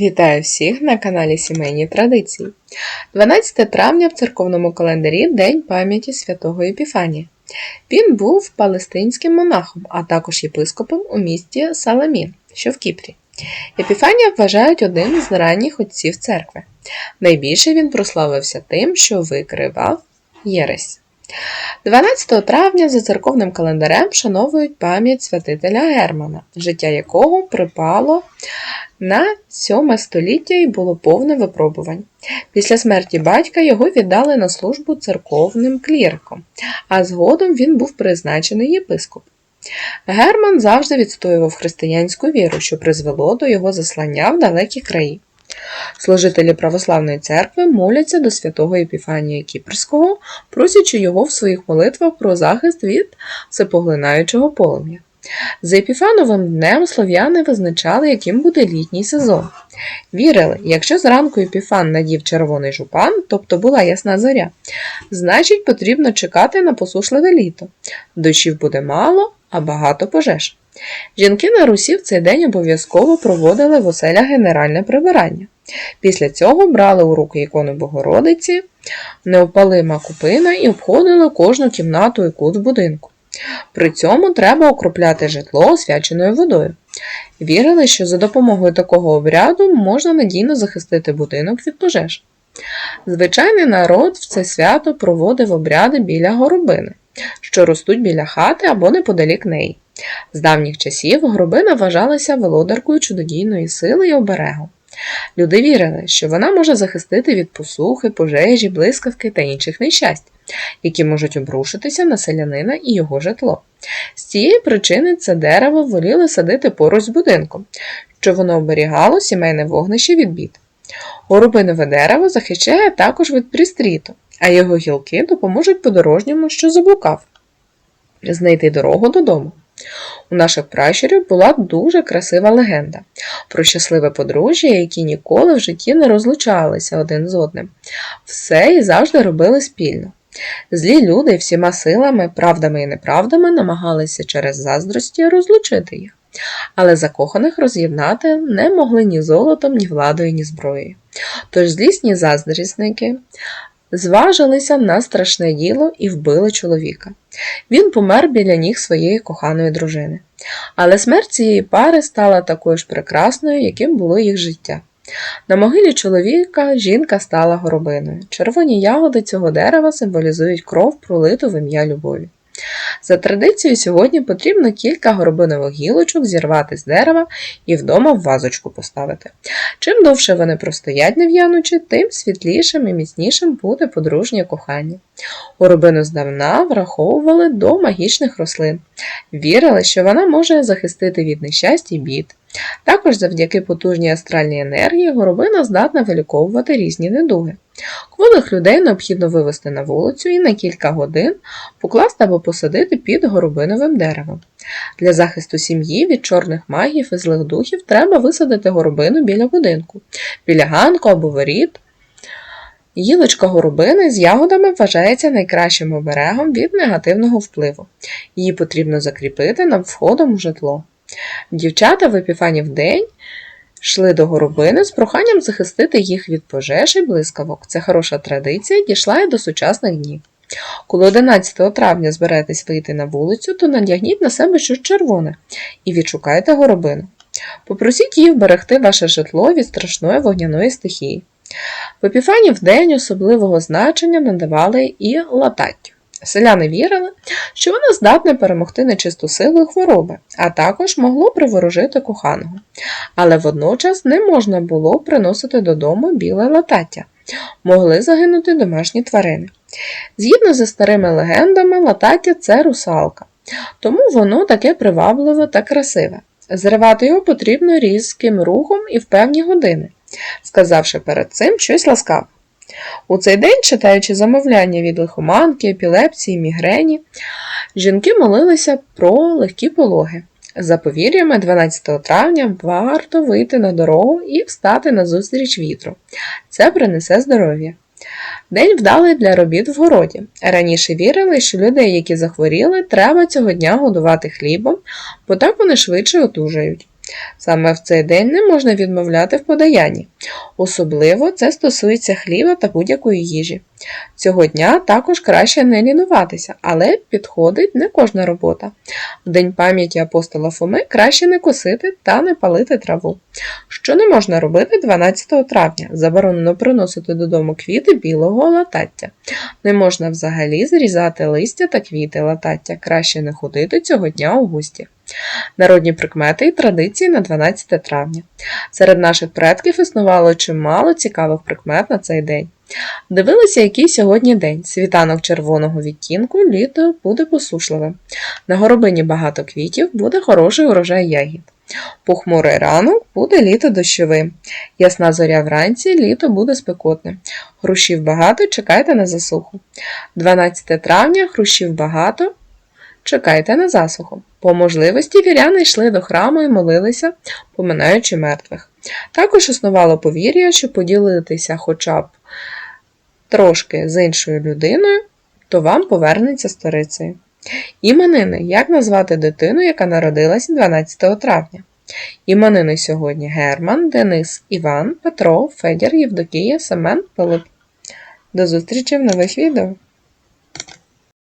Вітаю всіх на каналі Сімейні Традиції. 12 травня в церковному календарі День пам'яті святого Епіфанія. Він був палестинським монахом, а також єпископом у місті Саламін, що в Кіпрі. Епіфанія вважають одним з ранніх отців церкви. Найбільше він прославився тим, що викривав єресь. 12 травня за церковним календарем вшановують пам'ять святителя Германа, життя якого припало на 7 століття і було повне випробувань. Після смерті батька його віддали на службу церковним кліриком, а згодом він був призначений єпископ. Герман завжди відстоював християнську віру, що призвело до його заслання в далекі краї. Служителі православної церкви моляться до святого Епіфанія Кіпрського, просячи його в своїх молитвах про захист від всепоглинаючого полум'я. За Епіфановим днем слов'яни визначали, яким буде літній сезон. Вірили, якщо зранку Епіфан надів червоний жупан, тобто була ясна зоря, значить потрібно чекати на посушливе літо. Дощів буде мало, а багато пожеж. Жінки на Русі в цей день обов'язково проводили в оселях генеральне прибирання. Після цього брали у руки ікону Богородиці, неопалима купина і обходили кожну кімнату і кут в будинку. При цьому треба окропляти житло освяченою водою. Вірили, що за допомогою такого обряду можна надійно захистити будинок від пожеж. Звичайний народ в це свято проводив обряди біля горобини, що ростуть біля хати або неподалік неї. З давніх часів горобина вважалася володаркою чудодійної сили і оберегу. Люди вірили, що вона може захистити від посухи, пожежі, блискавки та інших нещасть, які можуть обрушитися на селянина і його житло. З цієї причини це дерево воліли садити поруч з будинком, щоб воно оберігало сімейне вогнище від бід. Горобинове дерево захищає також від пристріту, а його гілки допоможуть подорожньому, що заблукав, знайти дорогу додому. У наших пращурів була дуже красива легенда про щасливе подружжя, які ніколи в житті не розлучалися один з одним. Все і завжди робили спільно. Злі люди всіма силами, правдами і неправдами намагалися через заздрості розлучити їх, але закоханих роз'єднати не могли ні золотом, ні владою, ні зброєю. Тож злісні заздрісники зважилися на страшне діло і вбили чоловіка. Він помер біля ніг своєї коханої дружини. Але смерть цієї пари стала такою ж прекрасною, яким було їх життя. На могилі чоловіка жінка стала горобиною. Червоні ягоди цього дерева символізують кров, пролиту в ім'я любові. За традицією, сьогодні потрібно кілька горобинових гілочок зірвати з дерева і вдома в вазочку поставити. Чим довше вони простоять нев'янучі, тим світлішим і міцнішим буде подружнє кохання. Горобину здавна враховували до магічних рослин. Вірили, що вона може захистити від нещастя і бід. Також завдяки потужній астральній енергії горобина здатна виліковувати різні недуги. Хворих людей необхідно вивести на вулицю і на кілька годин покласти або посадити під горобиновим деревом. Для захисту сім'ї від чорних магів і злих духів треба висадити горобину біля будинку, біля ганку або воріт. Гілочка горобини з ягодами вважається найкращим оберегом від негативного впливу. Її потрібно закріпити над входом у житло. Дівчата в епіфанів день йшли до горобини з проханням захистити їх від пожеж і блискавок. Це хороша традиція дійшла і до сучасних днів. Коли 11 травня зберетесь вийти на вулицю, то надягніть на себе щось червоне і відшукайте горобину. Попросіть її вберегти ваше житло від страшної вогняної стихії. В Епіфані в день особливого значення надавали і лататтю. Селяни вірили, що вона здатна перемогти нечисту силу і хвороби, а також могло приворожити коханого. Але водночас не можна було приносити додому біле латаття, могли загинути домашні тварини. Згідно зі старими легендами, латаття це русалка, тому воно таке привабливе та красиве. Зривати його потрібно різким рухом і в певні години, сказавши перед цим щось ласкаве. У цей день, читаючи замовляння від лихоманки, епілепсії, мігрені, жінки молилися про легкі пологи. За повір'ями 12 травня варто вийти на дорогу і встати на зустріч вітру. Це принесе здоров'я. День вдалий для робіт в городі. Раніше вірили, що людей, які захворіли, треба цього дня годувати хлібом, бо так вони швидше одужають. Саме в цей день не можна відмовляти в подаянні. Особливо це стосується хліба та будь-якої їжі. Цього дня також краще не лінуватися, але підходить не кожна робота. В День пам'яті апостола Фоми краще не косити та не палити траву. Що не можна робити 12 травня? Заборонено приносити додому квіти білого латаття. Не можна взагалі зрізати листя та квіти латаття. Краще не ходити цього дня у гості. Народні прикмети і традиції на 12 травня. Серед наших предків існувало чимало цікавих прикмет на цей день. Дивилися, який сьогодні день. Світанок червоного відтінку, літо буде посушливим. На горобині багато квітів, буде хороший урожай ягід. Похмурий ранок буде літо дощовим. Ясна зоря вранці, літо буде спекотним. Хрущів багато, чекайте на засуху. 12 травня хрущів багато, чекайте на засуху. По можливості віряни йшли до храму і молилися, поминаючи мертвих. Також існувало повір'я, що поділитися хоча б трошки з іншою людиною, то вам повернеться сторицею. Іменини. Як назвати дитину, яка народилася 12 травня? Іменини сьогодні Герман, Денис, Іван, Петро, Федір, Євдокія, Семен, Пилип. До зустрічі в нових відео!